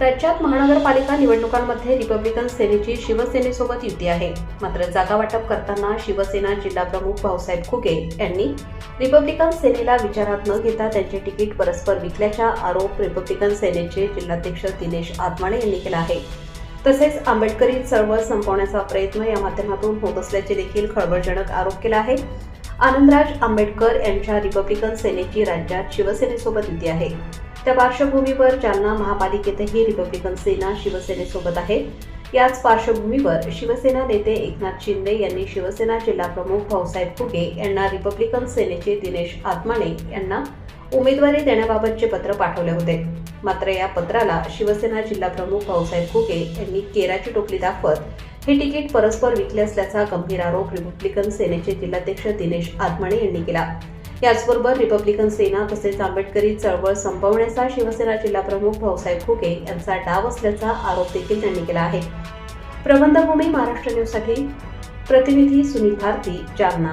राज्यात महानगरपालिका निवडणुकांमध्ये रिपब्लिकन सेनेची शिवसेनेसोबत युती आहे. मात्र जागा वाटप करताना शिवसेना जिल्हाप्रमुख भाऊसाहेब खुगे यांनी रिपब्लिकन सेनेला विचारात न घेता त्यांचे तिकीट परस्पर विकल्याचा आरोप रिपब्लिकन सेनेचे जिल्हाध्यक्ष दिनेश आत्माणे यांनी केला आहे. तसेच आंबेडकरी चळवळ संपवण्याचा प्रयत्न या माध्यमातून होत असल्याचे देखील खळबळजनक आरोप केला आहे. आनंदराज आंबेडकर यांच्या रिपब्लिकन सेनेची राज्यात शिवसेनेसोबत युती आहे. त्या पार्श्वभूमीवर जालना महापालिकेतही रिपब्लिकन सेना शिवसेनेसोबत आहे. याच पार्श्वभूमीवर शिवसेना नेते एकनाथ शिंदे यांनी शिवसेना जिल्हाप्रमुख भाऊसाहेब फुगे यांना रिपब्लिकन सेनेचे दिनेश आत्माने यांना उमेदवारी देण्याबाबतचे पत्र पाठवले होते. मात्र या पत्राला शिवसेना जिल्हाप्रमुख भाऊसाहेब फुगे यांनी केराची टोपली दाखवत हे तिकीट परस्पर विकले असल्याचा गंभीर आरोप रिपब्लिकन सेनेचे जिल्हाध्यक्ष दिनेश आत्माणे यांनी केला. याचबरोबर रिपब्लिकन सेना तसेच आंबेडकरी चळवळ संपवण्याचा शिवसेना जिल्हाप्रमुख भाऊसाहेब फुगे यांचा डाव असल्याचा आरोप देखील त्यांनी केला आहे. प्रबंधभूमी महाराष्ट्र न्यूजसाठी प्रतिनिधी सुनील भारती जालना.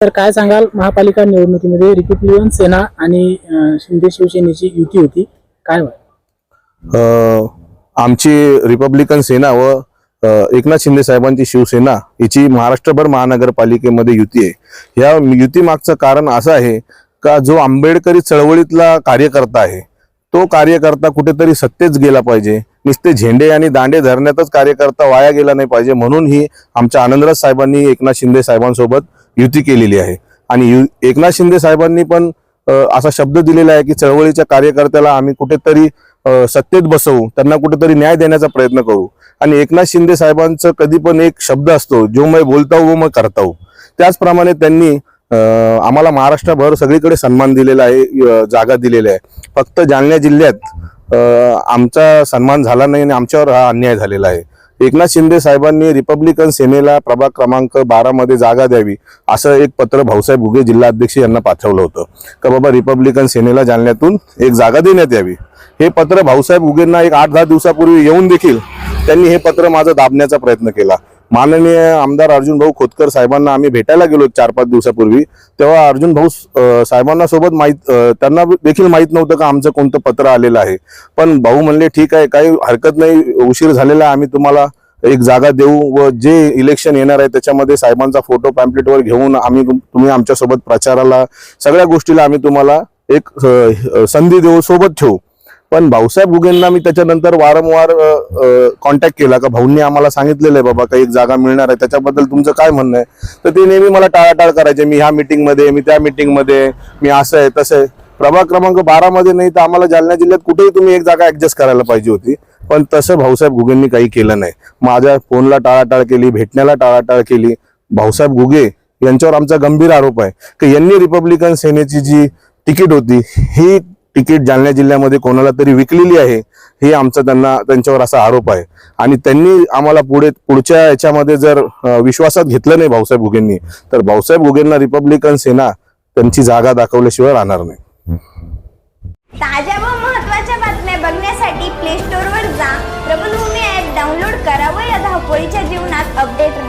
तर काय सांगाल? महापालिका निवडणुकीमध्ये रिपब्लिकन सेना आणि शिंदे शिवसेनेची युती होती. काय आमची रिपब्लिकन सेना व एकनाथ शिंदे साहेबांची शिवसेना हिची महाराष्ट्रभर महानगरपालिकेमध्ये युती आहे. या युती मागचं कारण असं आहे का जो आंबेडकरी चळवळीतला कार्यकर्ता आहे तो कार्यकर्ता कुठेतरी सत्तेच गेला पाहिजे. नुसते झेंडे आणि दांडे धरण्यातच कार्यकर्ता वाया गेला नाही पाहिजे म्हणून ही आमच्या आनंदराज साहेबांनी एकनाथ शिंदे साहेबांसोबत युती केलेली आहे. आणि यु एकनाथ शिंदे साहेबांनी पण असा शब्द दिलेला आहे की चळवळीच्या कार्यकर्त्याला आम्ही कुठेतरी सत्तेत बसवू त्यांना कुठेतरी न्याय देण्याचा प्रयत्न करू. आणि एकनाथ शिंदे साहेबांचं कधी पण एक शब्द असतो जो मैं बोलता हूँ वो मैं करता हूँ त्याचप्रमाणे त्यांनी आम्हाला महाराष्ट्रभर सगळीकडे सन्मान दिलेला आहे जागा दिलेल्या आहे. फक्त जालना जिल्ह्यात आमचा सन्मान झाला नाही आणि आमच्यावर हा अन्याय झालेला आहे. एकनाथ शिंदे साहेबांनी रिपब्लिकन सेनेला प्रभाग क्रमांक बारामध्ये जागा द्यावी असं एक पत्र भाऊसाहेब उगे जिल्हाध्यक्ष यांना पाठवलं होतं. का बाबा रिपब्लिकन सेनेला जालन्यातून एक जागा देण्यात यावी. हे पत्र भाऊसाहेब उगेंना एक आठ दहा दिवसापूर्वी येऊन देखील त्यांनी हे पत्र माझं दाबण्याचा प्रयत्न केला. माननीय आमदार अर्जुन भाऊ खोतकर साहेबांना आम्ही भेटायला गेलो चार पाच दिवसापूर्वी. तेव्हा अर्जुन भाऊ साहेबांना सोबत माहीत त्यांना देखील माहीत नव्हतं का आमचं कोणतं पत्र आलेलं आहे. पण भाऊ म्हणले ठीक आहे काही हरकत नाही उशीर झालेला आहे आम्ही तुम्हाला एक जागा देऊ व जे इलेक्शन येणार आहे त्याच्यामध्ये साहेबांचा फोटो पॅम्पलेटवर घेऊन आम्ही तुम- तुम्ही आमच्यासोबत प्रचाराला सगळ्या गोष्टीला आम्ही तुम्हाला एक संधी देऊ सोबत ठेवू. पण भाऊसाहेब गुगेंना मी त्याच्यानंतर वारंवार कॉन्टॅक्ट केला. का भाऊंनी आम्हाला सांगितलेलं आहे बाबा काही एक जागा मिळणार आहे. त्याच्याबद्दल तुमचं काय म्हणणं आहे? तर ते नेहमी मला टाळाटाळ करायचे. मी ह्या meeting मी त्या meeting मी असं आहे तसं आहे. प्रभाग क्रमांक बारामध्ये नाही तर आम्हाला जालना जिल्ह्यात कुठेही तुम्ही एक जागा ऍडजस्ट करायला पाहिजे होती. पण तसं भाऊसाहेब गुगेंनी काही केलं नाही. माझ्या फोनला टाळाटाळ केली भेटण्याला टाळाटाळ केली. भाऊसाहेब गुगे यांच्यावर आमचा गंभीर आरोप आहे. की यांनी रिपब्लिकन सेनेची जी तिकीट होती ही तिकीट जालना जिल्ह्यामध्ये कोणाला तरी विकलेली आहे हे आमचा त्यांना त्यांच्यावर असा आरोप आहे. आणि त्यांनी आम्हाला पुढे पुढच्या याच्यामध्ये जर विश्वासात घेतलं नाही भाऊसाहेब घुगेंनी तर भाऊसाहेब घुगेंना रिपब्लिकन सेना त्यांची जागा दाखवल्याशिवाय राहणार नाही. ताज्या व महत्त्वाच्या बातम्या बघण्यासाठी प्ले स्टोअरवर जा. प्रबलभूमी ऍप डाउनलोड करा व या धावपळीच्या जीवनात अपडेट